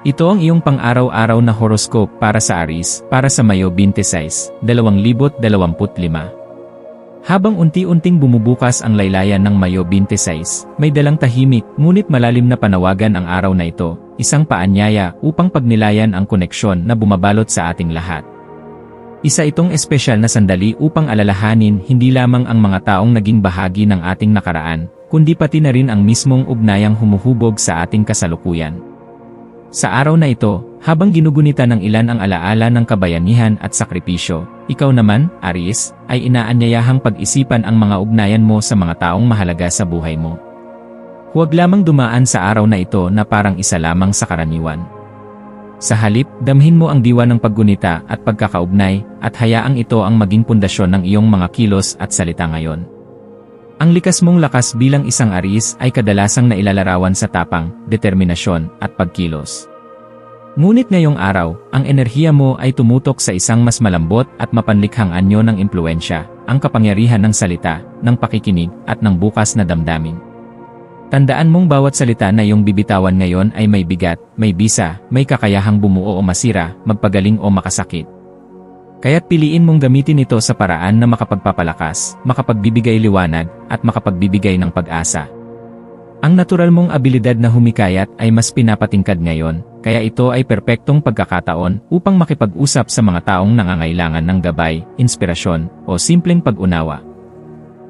Ito ang iyong pang-araw-araw na horoscope para sa Aris, para sa Mayo 26, 2025. Habang unti-unting bumubukas ang laylayan ng Mayo 26, may dalang tahimik, ngunit malalim na panawagan ang araw na ito, isang paanyaya upang pagnilayan ang koneksyon na bumabalot sa ating lahat. Isa itong espesyal na sandali upang alalahanin hindi lamang ang mga taong naging bahagi ng ating nakaraan, kundi pati na rin ang mismong ugnayang humuhubog sa ating kasalukuyan. Sa araw na ito, habang ginugunita ng ilan ang alaala ng kabayanihan at sakripisyo, ikaw naman, Aries, ay inaanyayahang pag-isipan ang mga ugnayan mo sa mga taong mahalaga sa buhay mo. Huwag lamang dumaan sa araw na ito na parang isa lamang sa karaniwan. Sa halip, damhin mo ang diwa ng paggunita at pagkakaugnay at hayaang ito ang maging pundasyon ng iyong mga kilos at salita ngayon. Ang likas mong lakas bilang isang aris ay kadalasang nailalarawan sa tapang, determinasyon, at pagkilos. Ngunit ngayong araw, ang enerhiya mo ay tumutok sa isang mas malambot at mapanlikhang anyo ng impluensya, ang kapangyarihan ng salita, ng pakikinig, at ng bukas na damdamin. Tandaan mong bawat salita na iyong bibitawan ngayon ay may bigat, may bisa, may kakayahang bumuo o masira, magpagaling o makasakit. Kaya't piliin mong gamitin ito sa paraan na makapagpapalakas, makapagbibigay liwanag, at makapagbibigay ng pag-asa. Ang natural mong abilidad na humikayat ay mas pinapatingkad ngayon, kaya ito ay perpektong pagkakataon upang makipag-usap sa mga taong nangangailangan ng gabay, inspirasyon, o simpleng pag-unawa.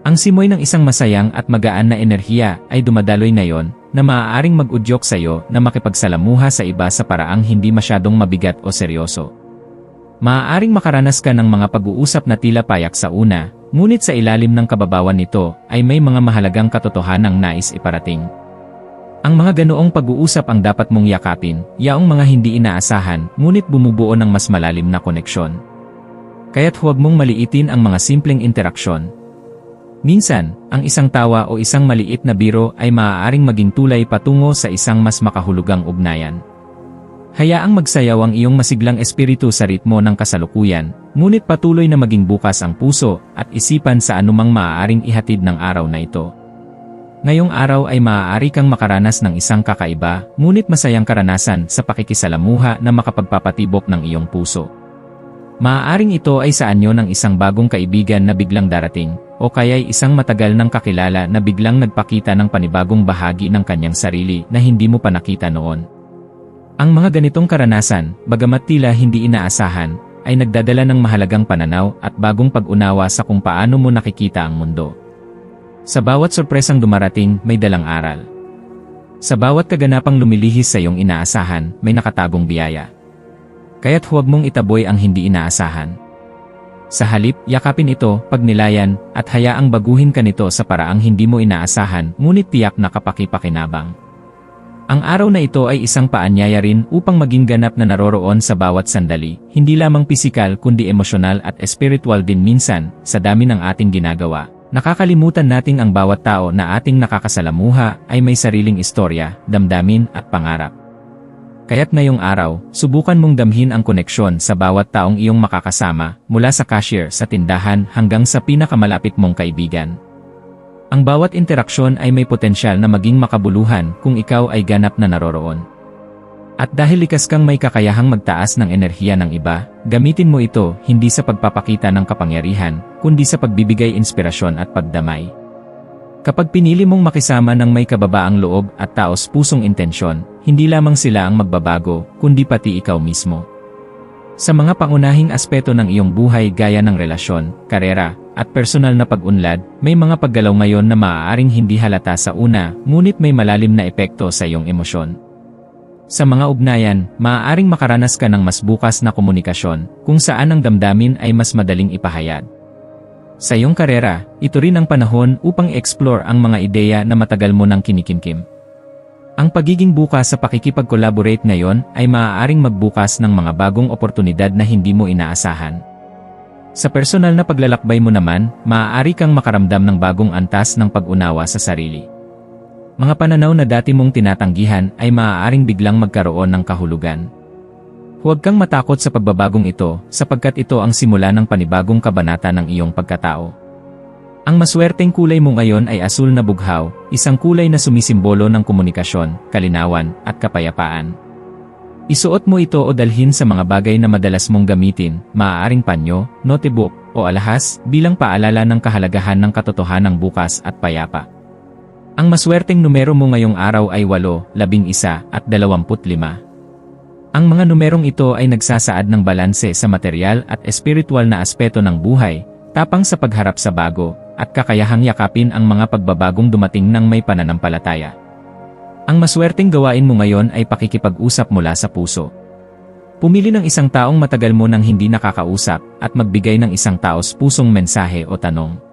Ang simoy ng isang masayang at magaan na enerhiya ay dumadaloy ngayon na maaaring mag-udyok sa iyo na makipagsalamuha sa iba sa paraang hindi masyadong mabigat o seryoso. Maaaring makaranas ka ng mga pag-uusap na tila payak sa una, ngunit sa ilalim ng kababawan nito ay may mga mahalagang katotohanang nais iparating. Ang mga ganoong pag-uusap ang dapat mong yakapin, yaong mga hindi inaasahan, ngunit bumubuo ng mas malalim na koneksyon. Kaya't huwag mong maliitin ang mga simpleng interaksyon. Minsan, ang isang tawa o isang maliit na biro ay maaaring maging tulay patungo sa isang mas makahulugang ugnayan. Hayaang magsayaw ang iyong masiglang espiritu sa ritmo ng kasalukuyan, ngunit patuloy na maging bukas ang puso at isipan sa anumang maaaring ihatid ng araw na ito. Ngayong araw ay maaari kang makaranas ng isang kakaiba, ngunit masayang karanasan sa pakikisalamuha na makapagpapatibok ng iyong puso. Maaaring ito ay sa anyo ng isang bagong kaibigan na biglang darating, o kaya'y isang matagal ng kakilala na biglang nagpakita ng panibagong bahagi ng kanyang sarili na hindi mo pa nakita noon. Ang mga ganitong karanasan, bagamat tila hindi inaasahan, ay nagdadala ng mahalagang pananaw at bagong pag-unawa sa kung paano mo nakikita ang mundo. Sa bawat sorpresang dumarating, may dalang aral. Sa bawat kaganapang lumilihis sa iyong inaasahan, may nakatagong biyaya. Kaya't huwag mong itaboy ang hindi inaasahan. Sa halip, yakapin ito, pagnilayan, at hayaang baguhin ka nito sa paraang hindi mo inaasahan, ngunit tiyak na kapakipakinabang. Ang araw na ito ay isang paanyaya rin upang maging ganap na naroroon sa bawat sandali, hindi lamang pisikal kundi emosyonal at espiritual din minsan, sa dami ng ating ginagawa. Nakakalimutan nating ang bawat tao na ating nakakasalamuha ay may sariling istorya, damdamin at pangarap. Kaya't ngayong araw, subukan mong damhin ang koneksyon sa bawat taong iyong makakasama, mula sa cashier sa tindahan hanggang sa pinakamalapit mong kaibigan. Ang bawat interaksyon ay may potensyal na maging makabuluhan kung ikaw ay ganap na naroroon. At dahil likas kang may kakayahang magtaas ng enerhiya ng iba, gamitin mo ito hindi sa pagpapakita ng kapangyarihan, kundi sa pagbibigay inspirasyon at pagdamay. Kapag pinili mong makisama ng may kababaang loob at taos pusong intensyon, hindi lamang sila ang magbabago, kundi pati ikaw mismo. Sa mga pangunahing aspeto ng iyong buhay gaya ng relasyon, karera, at personal na pag-unlad, may mga paggalaw ngayon na maaaring hindi halata sa una, ngunit may malalim na epekto sa iyong emosyon. Sa mga ugnayan, maaaring makaranas ka ng mas bukas na komunikasyon, kung saan ang damdamin ay mas madaling ipahayag. Sa iyong karera, ito rin ang panahon upang explore ang mga ideya na matagal mo nang kinikimkim. Ang pagiging bukas sa pakikipag-collaborate ngayon ay maaaring magbukas ng mga bagong oportunidad na hindi mo inaasahan. Sa personal na paglalakbay mo naman, maaari kang makaramdam ng bagong antas ng pag-unawa sa sarili. Mga pananaw na dati mong tinatanggihan ay maaaring biglang magkaroon ng kahulugan. Huwag kang matakot sa pagbabagong ito sapagkat ito ang simula ng panibagong kabanata ng iyong pagkatao. Ang maswerteng kulay mo ngayon ay asul na bughaw, isang kulay na sumisimbolo ng komunikasyon, kalinawan, at kapayapaan. Isuot mo ito o dalhin sa mga bagay na madalas mong gamitin, maaaring panyo, notebook, o alahas, bilang paalala ng kahalagahan ng katotohanang bukas at payapa. Ang maswerteng numero mo ngayong araw ay 8, 11, at 25. Ang mga numerong ito ay nagsasaad ng balanse sa material at espiritual na aspeto ng buhay, tapang sa pagharap sa bago, at kakayahang yakapin ang mga pagbabagong dumating ng may pananampalataya. Ang maswerteng gawain mo ngayon ay pakikipag-usap mula sa puso. Pumili ng isang taong matagal mo nang hindi nakakausap at magbigay ng isang taos pusong mensahe o tanong.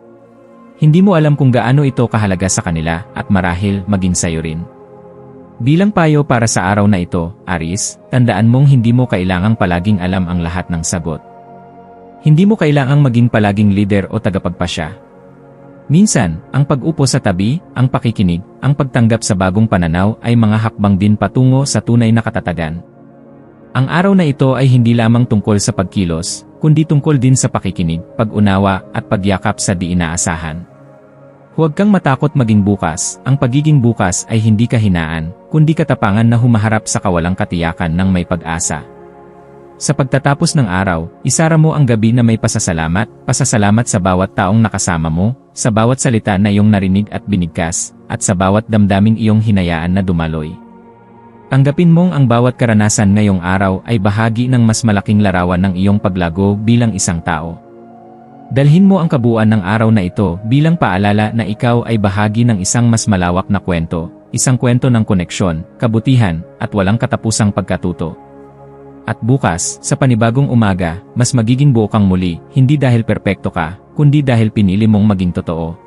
Hindi mo alam kung gaano ito kahalaga sa kanila at marahil maging sayo rin. Bilang payo para sa araw na ito, Aris, tandaan mong hindi mo kailangang palaging alam ang lahat ng sagot. Hindi mo kailangang maging palaging leader o tagapagpasya. Minsan, ang pag-upo sa tabi, ang pakikinig, ang pagtanggap sa bagong pananaw ay mga hakbang din patungo sa tunay na katatagan. Ang araw na ito ay hindi lamang tungkol sa pagkilos, kundi tungkol din sa pakikinig, pag-unawa, at pagyakap sa di inaasahan. Huwag kang matakot maging bukas, ang pagiging bukas ay hindi kahinaan, kundi katapangan na humaharap sa kawalang katiyakan ng may pag-asa. Sa pagtatapos ng araw, isara mo ang gabi na may pasasalamat, pasasalamat sa bawat taong nakasama mo, sa bawat salita na iyong narinig at binigkas, at sa bawat damdaming iyong hinayaan na dumaloy. Tanggapin mong ang bawat karanasan ngayong araw ay bahagi ng mas malaking larawan ng iyong paglago bilang isang tao. Dalhin mo ang kabuuan ng araw na ito bilang paalala na ikaw ay bahagi ng isang mas malawak na kwento, isang kwento ng koneksyon, kabutihan, at walang katapusang pagkatuto. At bukas, sa panibagong umaga, mas magiging buo kang muli, hindi dahil perpekto ka, kundi dahil pinili mong maging totoo.